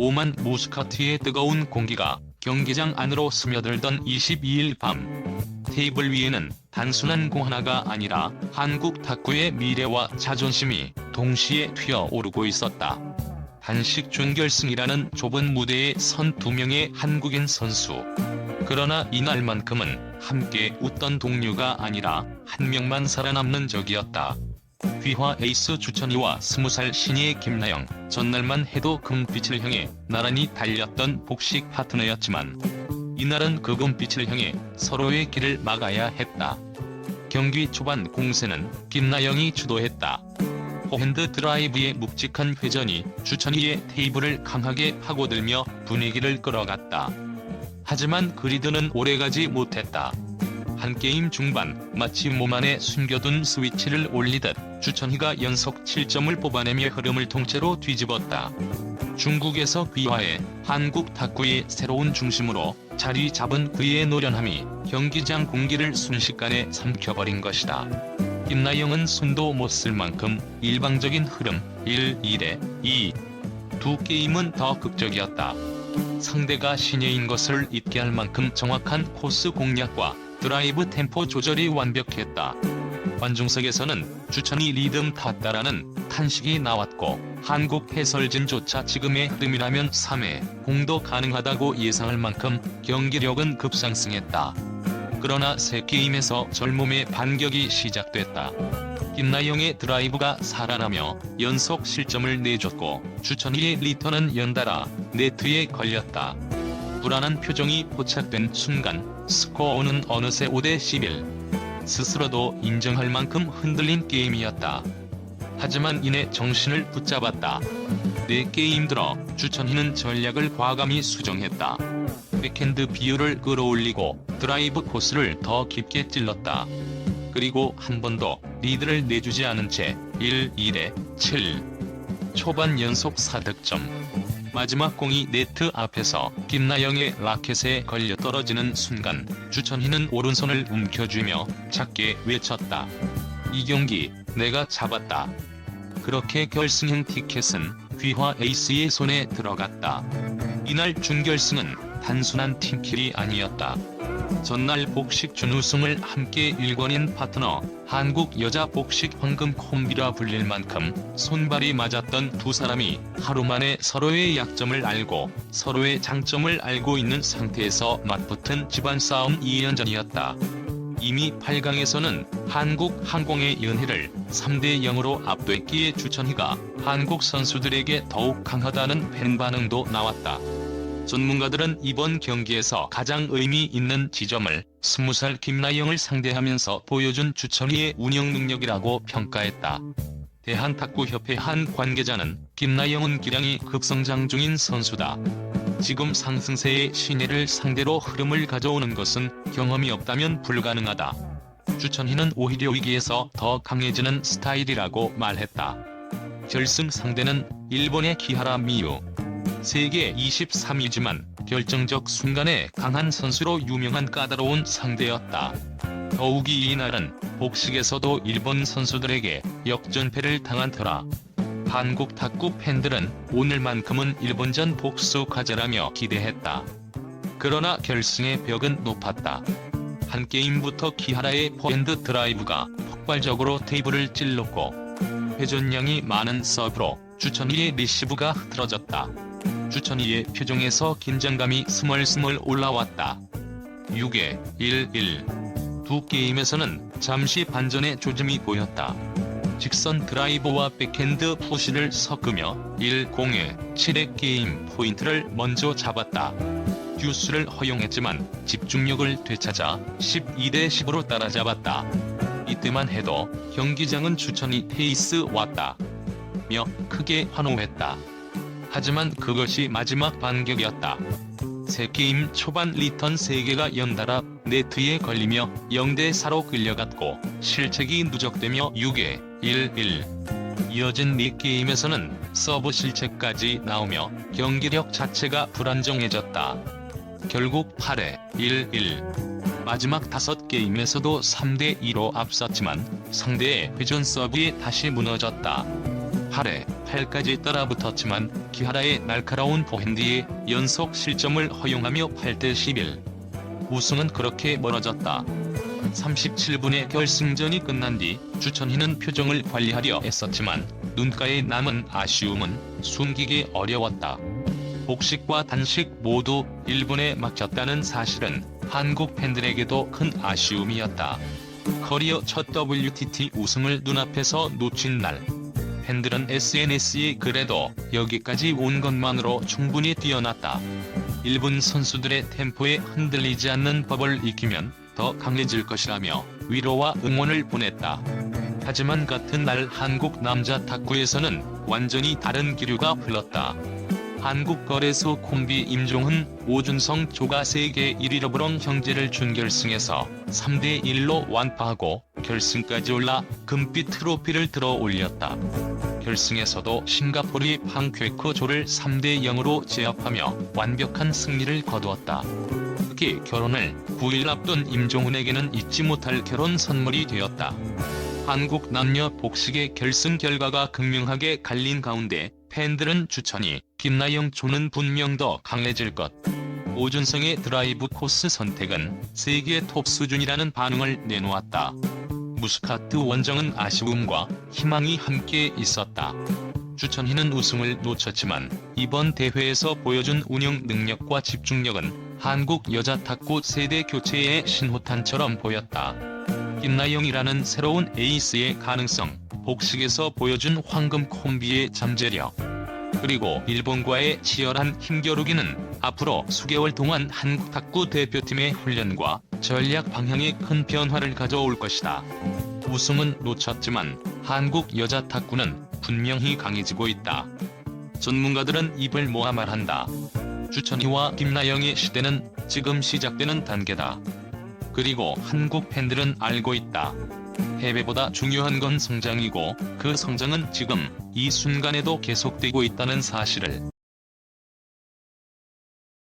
오만 모스카트의 뜨거운 공기가 경기장 안으로 스며들던 22일 밤 테이블 위에는 단순한 공 하나가 아니라 한국 탁구의 미래와 자존심이 동시에 튀어오르고 있었다. 단식 준결승이라는 좁은 무대에 선 두 명의 한국인 선수. 그러나 이날만큼은 함께 웃던 동료가 아니라 한 명만 살아남는 적이었다. 귀화 에이스 주천이와 스무 살 신예의 김나영, 전날만 해도 금빛을 향해 나란히 달렸던 복식 파트너였지만 이날은 그 금빛을 향해 서로의 길을 막아야 했다. 경기 초반 공세는 김나영이 주도했다. 포핸드 드라이브의 묵직한 회전이 주천이의 테이블을 강하게 파고들며 분위기를 끌어갔다. 하지만 그리드는 오래가지 못했다. 한 게임 중반 마치 몸 안에 숨겨둔 스위치를 올리듯 주천희가 연속 7점을 뽑아내며 흐름을 통째로 뒤집었다. 중국에서 귀화해 한국 탁구의 새로운 중심으로 자리 잡은 그의 노련함이 경기장 공기를 순식간에 삼켜버린 것이다. 김나영은 손도 못 쓸 만큼 일방적인 흐름 1, 1에 2. 두 게임은 더 극적이었다. 상대가 신예인 것을 잊게 할 만큼 정확한 코스 공략과 드라이브 템포 조절이 완벽했다. 관중석에서는 주천이 리듬 탔다라는 탄식이 나왔고 한국 해설진조차 지금의 흐름이라면 3회 공도 가능하다고 예상할 만큼 경기력은 급상승했다. 그러나 새 게임에서 젊음의 반격이 시작됐다. 김나영의 드라이브가 살아나며 연속 실점을 내줬고 주천이의 리턴은 연달아 네트에 걸렸다. 불안한 표정이 포착된 순간 스코어는 어느새 5대 11. 스스로도 인정할 만큼 흔들린 게임이었다. 하지만 이내 정신을 붙잡았다. 네 게임 들어 주천희는 전략을 과감히 수정했다. 백핸드 비율을 끌어올리고 드라이브 코스를 더 깊게 찔렀다. 그리고 한 번도 리드를 내주지 않은 채 1, 1에 7. 초반 연속 4득점. 마지막 공이 네트 앞에서 김나영의 라켓에 걸려 떨어지는 순간 주천희는 오른손을 움켜쥐며 작게 외쳤다. 이 경기 내가 잡았다. 그렇게 결승행 티켓은 귀화 에이스의 손에 들어갔다. 이날 준결승은 단순한 팀킬이 아니었다. 전날 복식 준우승을 함께 일궈낸 파트너 한국 여자 복식 황금 콤비라 불릴 만큼 손발이 맞았던 두 사람이 하루 만에 서로의 약점을 알고 서로의 장점을 알고 있는 상태에서 맞붙은 집안 싸움 2연전이었다. 이미 8강에서는 한국 항공의 연해를 3대 0으로 압도했기에 주천희가 한국 선수들에게 더욱 강하다는 팬 반응도 나왔다. 전문가들은 이번 경기에서 가장 의미 있는 지점을 20살 김나영을 상대하면서 보여준 주천희의 운영 능력이라고 평가했다. 대한탁구협회 한 관계자는 김나영은 기량이 급성장 중인 선수다. 지금 상승세의 신예를 상대로 흐름을 가져오는 것은 경험이 없다면 불가능하다. 주천희는 오히려 위기에서 더 강해지는 스타일이라고 말했다. 결승 상대는 일본의 키하라 미유. 세계 23위지만 결정적 순간에 강한 선수로 유명한 까다로운 상대였다. 더욱이 이날은 복식에서도 일본 선수들에게 역전패를 당한 터라. 한국 탁구 팬들은 오늘만큼은 일본전 복수 과제라며 기대했다. 그러나 결승의 벽은 높았다. 한 게임부터 키하라의 포핸드 드라이브가 폭발적으로 테이블을 찔렀고 회전량이 많은 서브로 주천희의 리시브가 흐트러졌다. 주천희의 표정에서 긴장감이 스멀스멀 올라왔다. 6에 1-1. 두 게임에서는 잠시 반전의 조짐이 보였다. 직선 드라이버와 백핸드 푸시를 섞으며 1-0에 7의 게임 포인트를 먼저 잡았다. 듀스를 허용했지만 집중력을 되찾아 12대 10으로 따라잡았다. 이때만 해도 경기장은 주천이 페이스 왔다. 며 크게 환호했다. 하지만 그것이 마지막 반격이었다. 새 게임 초반 리턴 3개가 연달아 네트에 걸리며 0대4로 끌려갔고 실책이 누적되며 6에 1-1. 이어진 4게임에서는 서브 실책까지 나오며 경기력 자체가 불안정해졌다. 결국 8에 1-1. 마지막 5게임에서도 3대2로 앞섰지만 상대의 회전 서브에 다시 무너졌다. 8회 8까지 따라붙었지만 기하라의 날카로운 포핸드에 연속 실점을 허용하며 8대 11. 우승은 그렇게 멀어졌다. 37분의 결승전이 끝난 뒤 주천희는 표정을 관리하려 애썼지만 눈가에 남은 아쉬움은 숨기기 어려웠다. 복식과 단식 모두 1분에 막혔다는 사실은 한국 팬들에게도 큰 아쉬움이었다. 커리어 첫 WTT 우승을 눈앞에서 놓친 날. 팬들은 SNS에 그래도 여기까지 온 것만으로 충분히 뛰어났다. 일본 선수들의 템포에 흔들리지 않는 법을 익히면 더 강해질 것이라며 위로와 응원을 보냈다. 하지만 같은 날 한국 남자 탁구에서는 완전히 다른 기류가 흘렀다. 한국 거래소 콤비 임종훈, 오준성 조가 세계 1위로 브롱 형제를 준결승에서 3대1로 완파하고 결승까지 올라 금빛 트로피를 들어 올렸다. 결승에서도 싱가포르의 팡퀘코 조를 3대0으로 제압하며 완벽한 승리를 거두었다. 특히 결혼을 9일 앞둔 임종훈에게는 잊지 못할 결혼 선물이 되었다. 한국 남녀 복식의 결승 결과가 극명하게 갈린 가운데 팬들은 주천이 김나영 조는 분명 더 강해질 것. 오준성의 드라이브 코스 선택은 세계 톱 수준이라는 반응을 내놓았다. 무스카트 원정은 아쉬움과 희망이 함께 있었다. 주천희는 우승을 놓쳤지만 이번 대회에서 보여준 운영 능력과 집중력은 한국 여자 탁구 세대 교체의 신호탄처럼 보였다. 김나영이라는 새로운 에이스의 가능성, 복식에서 보여준 황금 콤비의 잠재력, 그리고 일본과의 치열한 힘겨루기는 앞으로 수개월 동안 한국 탁구 대표팀의 훈련과 전략 방향에 큰 변화를 가져올 것이다. 우승은 놓쳤지만 한국 여자 탁구는 분명히 강해지고 있다. 전문가들은 입을 모아 말한다. 주천희와 김나영의 시대는 지금 시작되는 단계다. 그리고 한국 팬들은 알고 있다. 패배보다 중요한 건 성장이고 그 성장은 지금 이 순간에도 계속되고 있다는 사실을.